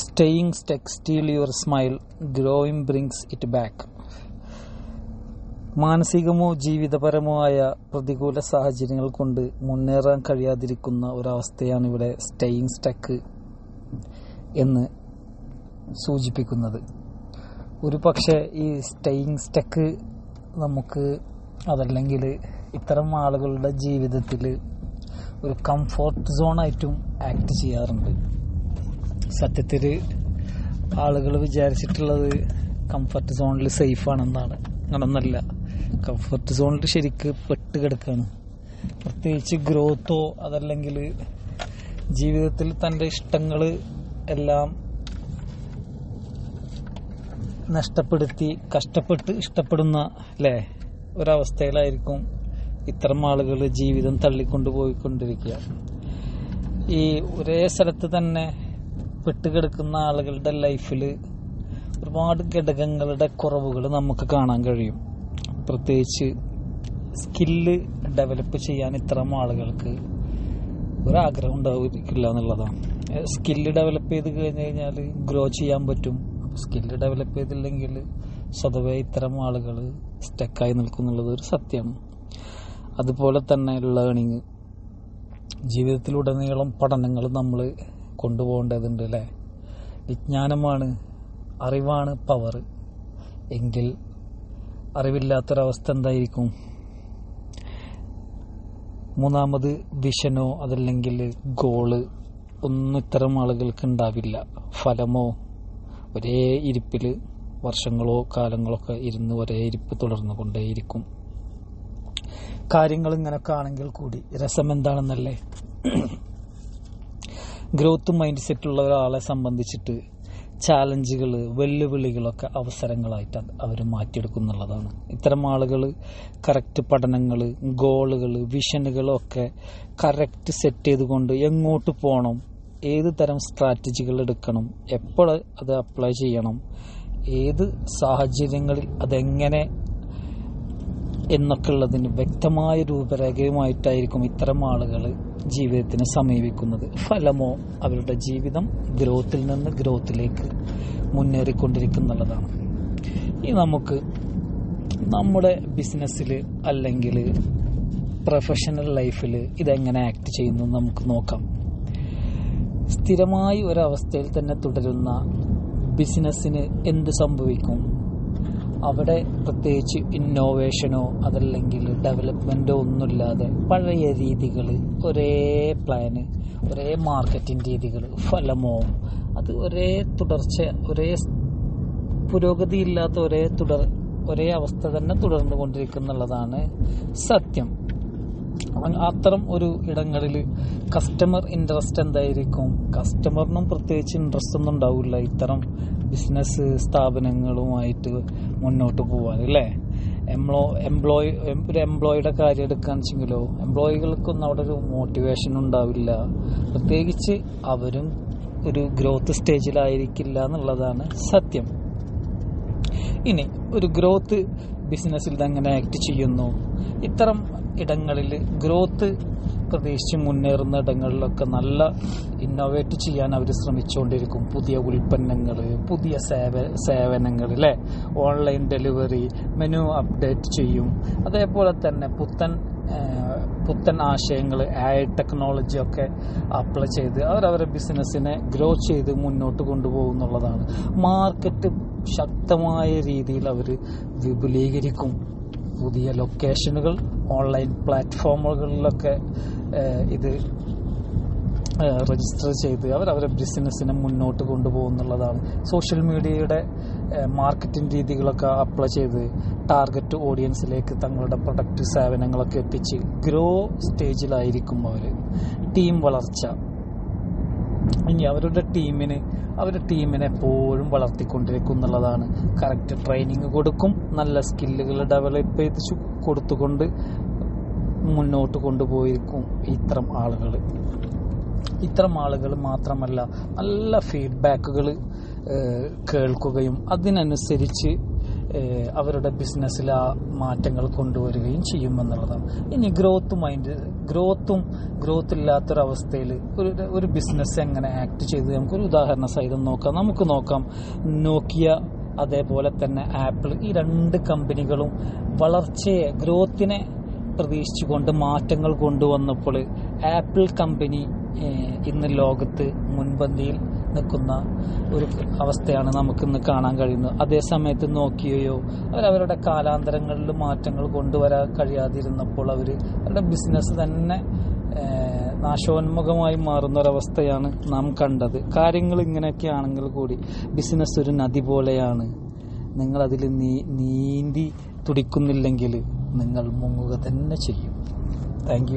Staying stuck steal your smile growing brings it back മാനസികമോ ജീവിതപരമോ ആയ പ്രതികൂല സാഹചര്യങ്ങൾ കൊണ്ട് മുന്നേറാൻ കഴിയാതിരിക്കുന്ന ഒരവസ്ഥയാണ് ഇവിടെ സ്റ്റേയിങ് സ്റ്റക്ക് എന്ന് സൂചിപ്പിക്കുന്നത്. ഒരു പക്ഷേ ഈ സ്റ്റേയിങ് സ്റ്റക്ക് നമുക്ക് അതല്ലെങ്കിൽ ഇത്തരം ആളുകളുടെ ജീവിതത്തിൽ ഒരു കംഫോർട്ട് സോണായിട്ടും ആക്ട് ചെയ്യാറുണ്ട്. സത്യത്തിൽ ആളുകൾ വിചാരിച്ചിട്ടുള്ളത് കംഫർട്ട് സോണിൽ സേഫ് ആണെന്നാണ്. അങ്ങനൊന്നല്ല. കംഫർട്ട് സോണിൽ ശരിക്ക് പെട്ട് കിടക്കുകയാണ് പ്രത്യേകിച്ച് ഗ്രോത്തോ അതല്ലെങ്കിൽ ജീവിതത്തിൽ തന്റെ ഇഷ്ടങ്ങൾ എല്ലാം നഷ്ടപ്പെടുത്തി കഷ്ടപ്പെട്ട് ഇഷ്ടപ്പെടുന്ന അല്ലേ ഒരവസ്ഥയിലായിരിക്കും ഇത്തരം ആളുകൾ ജീവിതം തള്ളിക്കൊണ്ടു പോയിക്കൊണ്ടിരിക്കുക ഈ ഒരേ സ്ഥലത്ത് തന്നെ പെട്ടുകിടക്കുന്ന ആളുകളുടെ ലൈഫിൽ ഒരുപാട് ഘടകങ്ങളുടെ കുറവുകൾ നമുക്ക് കാണാൻ കഴിയും. പ്രത്യേകിച്ച് സ്കില്ല് ഡെവലപ്പ് ചെയ്യാൻ ഇത്തരം ആളുകൾക്ക് ഒരാഗ്രഹം ഉണ്ടാവില്ല എന്നുള്ളതാണ്. സ്കില്ല് ഡെവലപ്പ് ചെയ്ത് കഴിഞ്ഞ് കഴിഞ്ഞാൽ ഗ്രോ ചെയ്യാൻ പറ്റും. സ്കില്ല് ഡെവലപ്പ് ചെയ്തില്ലെങ്കിൽ സ്വതവേ ഇത്തരം ആളുകൾ സ്റ്റക്കായി നിൽക്കുന്നുള്ളത് ഒരു സത്യമാണ് അതുപോലെ തന്നെ ലേണിങ് ജീവിതത്തിലുടനീളം പഠനങ്ങൾ നമ്മൾ കൊണ്ടുപോകേണ്ടതുണ്ട് അല്ലേ വിജ്ഞാനമാണ് അറിവാണ് പവർ എങ്കിൽ അറിവില്ലാത്തൊരവസ്ഥ എന്തായിരിക്കും? മൂന്നാമത് വിഷനോ അതല്ലെങ്കിൽ ഗോൾ ഒന്നും ഇത്തരം ആളുകൾക്ക് ഉണ്ടാവില്ല. ഫലമോ ഒരേ ഇരിപ്പിൽ വർഷങ്ങളോ കാലങ്ങളൊക്കെ ഇരുന്ന് ഒരേ ഇരിപ്പ് തുടർന്നു കൊണ്ടേയിരിക്കും കാര്യങ്ങൾ ഇങ്ങനൊക്കെ ആണെങ്കിൽ കൂടി രസം എന്താണെന്നല്ലേ? ഗ്രോത്ത് മൈൻഡ് സെറ്റ് ഉള്ള ഒരാളെ സംബന്ധിച്ചിട്ട് ചാലഞ്ചുകൾ വെല്ലുവിളികളൊക്കെ അവസരങ്ങളായിട്ട് അവർ മാറ്റിയെടുക്കുന്നുള്ളതാണ്. ഇത്തരം ആളുകൾ കറക്റ്റ് പഠനങ്ങൾ ഗോളുകൾ വിഷനുകളൊക്കെ കറക്റ്റ് സെറ്റ് ചെയ്തുകൊണ്ട് എങ്ങോട്ട് പോകണം ഏത് തരം സ്ട്രാറ്റജികൾ എടുക്കണം എപ്പോൾ അത് അപ്ലൈ ചെയ്യണം ഏത് സാഹചര്യങ്ങളിൽ അതെങ്ങനെ എന്നൊക്കെ ഉള്ളതിന് വ്യക്തമായ രൂപരേഖയുമായിട്ടായിരിക്കും ഇത്തരം ആളുകൾ ജീവിതത്തിനെ സമീപിക്കുന്നത്. ഫലമോ അവരുടെ ജീവിതം ഗ്രോത്തിൽ നിന്ന് ഗ്രോത്തിലേക്ക് മുന്നേറിക്കൊണ്ടിരിക്കുന്നുള്ളതാണ്. ഈ നമുക്ക് നമ്മുടെ ബിസിനസ്സിൽ അല്ലെങ്കിൽ പ്രൊഫഷണൽ ലൈഫിൽ ഇതെങ്ങനെ ആക്ട് ചെയ്യുന്നു നമുക്ക് നോക്കാം. സ്ഥിരമായി ഒരവസ്ഥയിൽ തന്നെ തുടരുന്ന ബിസിനസ്സിന് എന്ത് സംഭവിക്കും? അവിടെ പ്രത്യേകിച്ച് ഇന്നോവേഷനോ അതല്ലെങ്കിൽ ഡെവലപ്മെന്റോ ഒന്നുമില്ലാതെ പഴയ രീതികൾ ഒരേ പ്ലാന് ഒരേ മാർക്കറ്റിംഗ് രീതികൾ ഫലമോ അത് ഒരേ തുടർച്ച ഒരേ പുരോഗതിയില്ലാത്ത ഒരേ തുടർ ഒരേ അവസ്ഥ തന്നെ തുടർന്നു കൊണ്ടിരിക്കുന്നുള്ളതാണ് സത്യം. അത്തരം ഒരു ഇടങ്ങളിൽ കസ്റ്റമർ ഇൻട്രസ്റ്റ് എന്തായിരിക്കും? കസ്റ്റമറിനും പ്രത്യേകിച്ച് ഇൻട്രസ്റ്റ് ഒന്നും ഉണ്ടാവില്ല. ഇത്തരം ബിസിനസ് സ്ഥാപനങ്ങളുമായിട്ട് മുന്നോട്ട് പോകാൻ അല്ലേ? എംപ്ലോ എംപ്ലോയി ഒരു എംപ്ലോയിയുടെ കാര്യം എടുക്കാന്ന് വെച്ചെങ്കിലോ എംപ്ലോയികൾക്കൊന്നും അവിടെ ഒരു മോട്ടിവേഷൻ ഉണ്ടാവില്ല. പ്രത്യേകിച്ച് അവരും ഒരു ഗ്രോത്ത് സ്റ്റേജിലായിരിക്കില്ല എന്നുള്ളതാണ് സത്യം. ഇനി ഒരു ഗ്രോത്ത് ബിസിനസ്സിൽ ഇതെങ്ങനെ ആക്ട് ചെയ്യുന്നു? ഇത്തരം ഇടങ്ങളിൽ ഗ്രോത്ത് പ്രതീക്ഷിച്ച് മുന്നേറുന്ന ഇടങ്ങളിലൊക്കെ നല്ല ഇന്നോവേറ്റ് ചെയ്യാൻ അവർ ശ്രമിച്ചുകൊണ്ടിരിക്കും. പുതിയ ഉൽപ്പന്നങ്ങൾ പുതിയ സേവ സേവനങ്ങൾ അല്ലേ ഓൺലൈൻ ഡെലിവറി മെനു അപ്ഡേറ്റ് ചെയ്യും. അതേപോലെ തന്നെ പുത്തൻ പുത്തൻ ആശയങ്ങൾ ഐ ടെക്നോളജി ഒക്കെ അപ്ലൈ ചെയ്ത് അവരവരുടെ ബിസിനസ്സിനെ ഗ്രോ ചെയ്ത് മുന്നോട്ട് കൊണ്ടുപോകുന്നുള്ളതാണ് മാർക്കറ്റ് ശക്തമായ രീതിയിൽ അവർ വിപുലീകരിക്കും. പുതിയ ലൊക്കേഷനുകൾ ഓൺലൈൻ പ്ലാറ്റ്ഫോമുകളിലൊക്കെ ഇത് രജിസ്റ്റർ ചെയ്ത് അവർ അവരുടെ ബിസിനസ്സിനെ മുന്നോട്ട് കൊണ്ടുപോകുന്നുള്ളതാണ്. സോഷ്യൽ മീഡിയയുടെ മാർക്കറ്റിംഗ് രീതികളൊക്കെ അപ്ലൈ ചെയ്ത് ടാർഗറ്റ് ഓഡിയൻസിലേക്ക് തങ്ങളുടെ പ്രൊഡക്റ്റ് സേവനങ്ങളൊക്കെ എത്തിച്ച് ഗ്രോ സ്റ്റേജിലായിരിക്കും അവർ ടീം വളർച്ച. ഇനി അവരുടെ ടീമിന് അവരുടെ ടീമിനെ എപ്പോഴും വളർത്തിക്കൊണ്ടിരിക്കും എന്നുള്ളതാണ് കറക്റ്റ് ട്രെയിനിങ് കൊടുക്കും. നല്ല സ്കില്ലുകൾ ഡെവലപ്പ് ചെയ്ത് കൊടുത്തുകൊണ്ട് മുന്നോട്ട് കൊണ്ടുപോയിരിക്കും ഇത്തരം ആളുകൾ. ഇത്തരം ആളുകൾ മാത്രമല്ല നല്ല ഫീഡ്ബാക്കുകൾ കേൾക്കുകയും അതിനനുസരിച്ച് അവരുടെ ബിസിനസ്സിൽ ആ മാറ്റങ്ങൾ കൊണ്ടുവരികയും ചെയ്യുമെന്നുള്ളതാണ്. ഇനി ഗ്രോത്ത് മൈൻഡ് ഗ്രോത്തും ഗ്രോത്ത് ഇല്ലാത്തൊരവസ്ഥയിൽ ഒരു ഒരു ബിസിനസ് എങ്ങനെ ആക്ട് ചെയ്ത് നമുക്കൊരു ഉദാഹരണ സഹിതം നോക്കാം. നമുക്ക് നോക്കാം. നോക്കിയ അതേപോലെ തന്നെ ആപ്പിൾ ഈ രണ്ട് കമ്പനികളും വളർച്ചയെ ഗ്രോത്തിനെ പ്രതീക്ഷിച്ചുകൊണ്ട് മാറ്റങ്ങൾ കൊണ്ടുവന്നപ്പോൾ ആപ്പിൾ കമ്പനി ഇന്ന് ലോകത്ത് മുൻപന്തിയിൽ നിൽക്കുന്ന ഒരു അവസ്ഥയാണ് നമുക്ക് ഇന്ന് കാണാൻ കഴിയുന്നത്. അതേ സമയത്ത് നോക്കിയോ അവരവരുടെ കാലാന്തരങ്ങളിൽ മാറ്റങ്ങൾ കൊണ്ടുവരാൻ കഴിയാതിരുന്നപ്പോൾ അവർ അവരുടെ ബിസിനസ് തന്നെ നാശോന്മുഖമായി മാറുന്ന ഒരവസ്ഥയാണ് നാം കണ്ടത്. കാര്യങ്ങൾ ഇങ്ങനെയൊക്കെ ആണെങ്കിൽ കൂടി ബിസിനസ് ഒരു നദി പോലെയാണ്. നിങ്ങൾ അതിൽ നീന്തി തുടിക്കുന്നില്ലെങ്കിൽ നിങ്ങൾ മുങ്ങുക തന്നെ ചെയ്യും. താങ്ക്